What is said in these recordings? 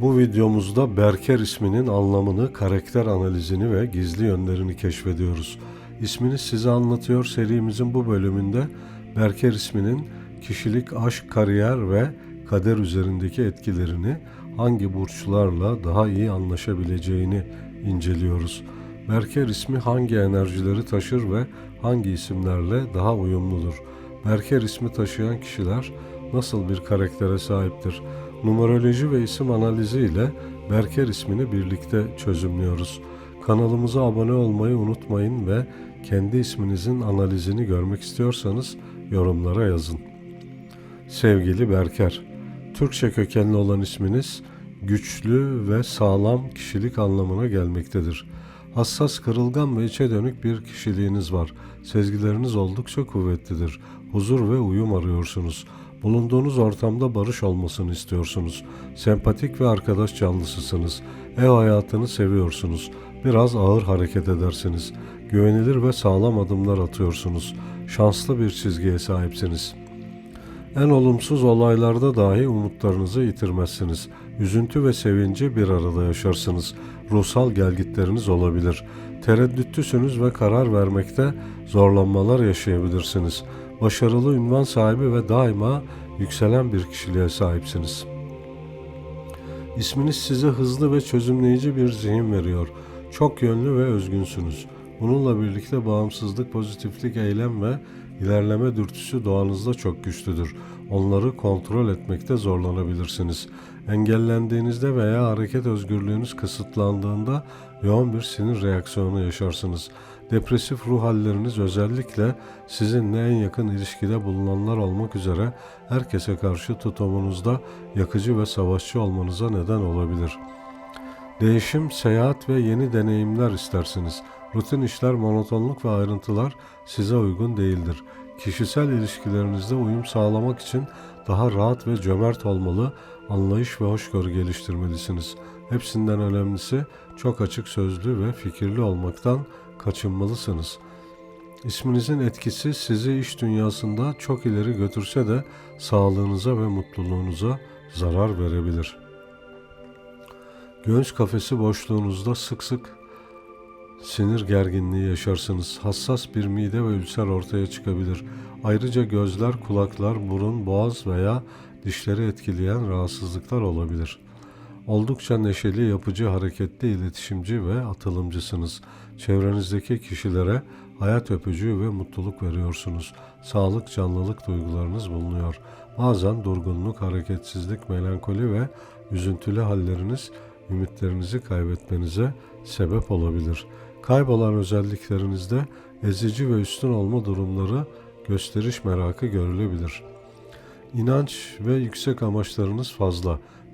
Bu videomuzda Berker isminin anlamını, karakter analizini ve gizli yönlerini keşfediyoruz. İsmini size anlatıyor serimizin bu bölümünde Berker isminin kişilik, aşk, kariyer ve kader üzerindeki etkilerini hangi burçlarla daha iyi anlaşabileceğini inceliyoruz. Berker ismi hangi enerjileri taşır ve hangi isimlerle daha uyumludur? Berker ismi taşıyan kişiler nasıl bir karaktere sahiptir? Numeroloji ve isim analizi ile Berker ismini birlikte çözümlüyoruz. Kanalımıza abone olmayı unutmayın ve kendi isminizin analizini görmek istiyorsanız yorumlara yazın. Sevgili Berker, Türkçe kökenli olan isminiz güçlü ve sağlam kişilik anlamına gelmektedir. Hassas, kırılgan ve içe dönük bir kişiliğiniz var. Sezgileriniz oldukça kuvvetlidir. Huzur ve uyum arıyorsunuz. Bulunduğunuz ortamda barış olmasını istiyorsunuz. Sempatik ve arkadaş canlısısınız. Ev hayatını seviyorsunuz. Biraz ağır hareket edersiniz. Güvenilir ve sağlam adımlar atıyorsunuz. Şanslı bir çizgiye sahipsiniz. En olumsuz olaylarda dahi umutlarınızı yitirmezsiniz. Üzüntü ve sevinci bir arada yaşarsınız. Ruhsal gelgitleriniz olabilir. Tereddütlüsünüz ve karar vermekte zorlanmalar yaşayabilirsiniz. Başarılı ünvan sahibi ve daima yükselen bir kişiliğe sahipsiniz. İsminiz size hızlı ve çözümleyici bir zihin veriyor. Çok yönlü ve özgünsünüz. Bununla birlikte bağımsızlık, pozitiflik, eylem ve ilerleme dürtüsü doğanızda çok güçlüdür. Onları kontrol etmekte zorlanabilirsiniz. Engellendiğinizde veya hareket özgürlüğünüz kısıtlandığında yoğun bir sinir reaksiyonu yaşarsınız. Depresif ruh halleriniz özellikle sizinle en yakın ilişkide bulunanlar olmak üzere herkese karşı tutumunuzda yakıcı ve savaşçı olmanıza neden olabilir. Değişim, seyahat ve yeni deneyimler istersiniz. Rutin işler, monotonluk ve ayrıntılar size uygun değildir. Kişisel ilişkilerinizde uyum sağlamak için daha rahat ve cömert olmalı, anlayış ve hoşgörü geliştirmelisiniz. Hepsinden önemlisi çok açık sözlü ve fikirli olmaktan kaçınmalısınız. İsminizin etkisi sizi iş dünyasında çok ileri götürse de sağlığınıza ve mutluluğunuza zarar verebilir. Göğüs kafesi boşluğunuzda sık sık sinir gerginliği yaşarsınız. Hassas bir mide ve ülser ortaya çıkabilir. Ayrıca gözler, kulaklar, burun, boğaz veya dişleri etkileyen rahatsızlıklar olabilir. Oldukça neşeli, yapıcı, hareketli, iletişimci ve atılımcısınız. Çevrenizdeki kişilere hayat öpücüğü ve mutluluk veriyorsunuz. Sağlık, canlılık duygularınız bulunuyor. Bazen durgunluk, hareketsizlik, melankoli ve üzüntülü halleriniz ümitlerinizi kaybetmenize sebep olabilir. Kaybolan özelliklerinizde ezici ve üstün olma durumları gösteriş merakı görülebilir. İnanç ve yüksek amaçlarınız fazla.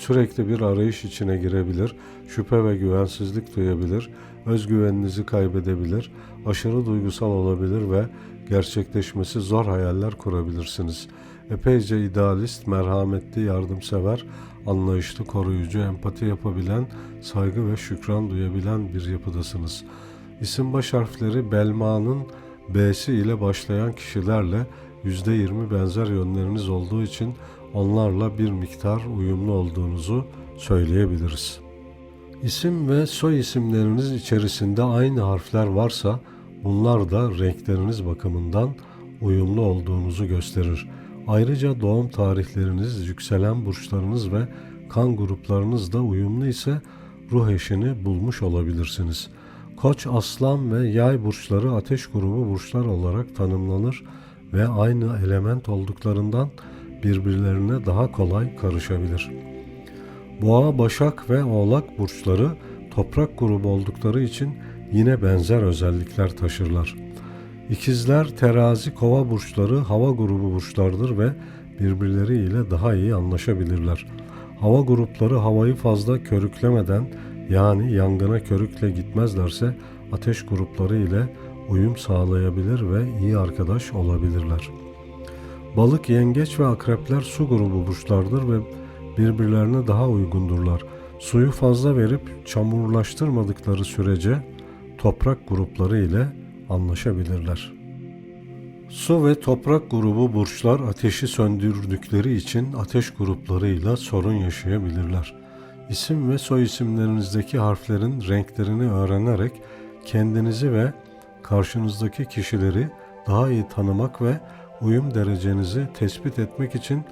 sürekli bir arayış içine girebilir, şüphe ve güvensizlik duyabilir, özgüveninizi kaybedebilir, aşırı duygusal olabilir ve gerçekleşmesi zor hayaller kurabilirsiniz. Epeyce idealist, merhametli, yardımsever, anlayışlı, koruyucu, empati yapabilen, saygı ve şükran duyabilen bir yapıdasınız. İsim baş harfleri Belma'nın B'si ile başlayan kişilerle %20 benzer yönleriniz olduğu için onlarla bir miktar uyumlu olduğunuzu söyleyebiliriz. İsim ve soy isimleriniz içerisinde aynı harfler varsa bunlar da renkleriniz bakımından uyumlu olduğunuzu gösterir. Ayrıca doğum tarihleriniz, yükselen burçlarınız ve kan gruplarınız da uyumlu ise ruh eşini bulmuş olabilirsiniz. Koç, aslan ve yay burçları ateş grubu burçlar olarak tanımlanır ve aynı element olduklarından birbirlerine daha kolay karışabilir. Boğa, Başak ve Oğlak burçları toprak grubu oldukları için yine benzer özellikler taşırlar. İkizler, Terazi, Kova burçları hava grubu burçlardır ve birbirleriyle daha iyi anlaşabilirler. Hava grupları havayı fazla körüklemeden yani yangına körükle gitmezlerse ateş grupları ile uyum sağlayabilir ve iyi arkadaş olabilirler. Balık, yengeç ve akrepler su grubu burçlardır ve birbirlerine daha uygundurlar. Suyu fazla verip çamurlaştırmadıkları sürece toprak grupları ile anlaşabilirler. Su ve toprak grubu burçlar ateşi söndürdükleri için ateş gruplarıyla sorun yaşayabilirler. İsim ve soy isimlerinizdeki harflerin renklerini öğrenerek kendinizi ve karşınızdaki kişileri daha iyi tanımak ve uyum derecenizi tespit etmek için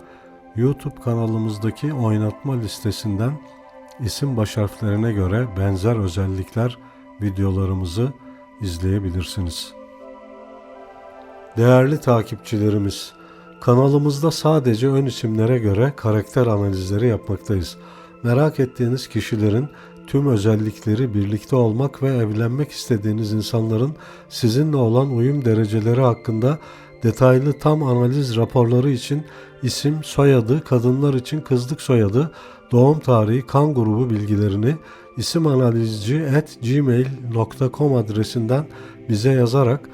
YouTube kanalımızdaki oynatma listesinden isim baş harflerine göre benzer özellikler videolarımızı izleyebilirsiniz. Değerli takipçilerimiz, kanalımızda sadece ön isimlere göre karakter analizleri yapmaktayız. Merak ettiğiniz kişilerin tüm özellikleri birlikte olmak ve evlenmek istediğiniz insanların sizinle olan uyum dereceleri hakkında detaylı tam analiz raporları için isim, soyadı, kadınlar için kızlık soyadı, doğum tarihi, kan grubu bilgilerini isimanalizci@gmail.com adresinden bize yazarak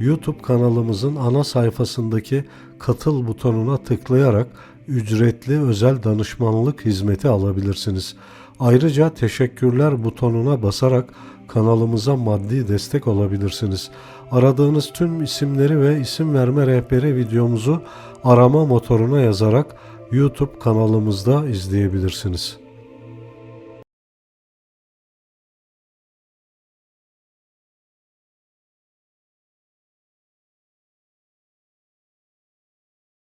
YouTube kanalımızın ana sayfasındaki katıl butonuna tıklayarak ücretli özel danışmanlık hizmeti alabilirsiniz. Ayrıca teşekkürler butonuna basarak kanalımıza maddi destek olabilirsiniz. Aradığınız tüm isimleri ve isim verme rehberi videomuzu arama motoruna yazarak YouTube kanalımızda izleyebilirsiniz.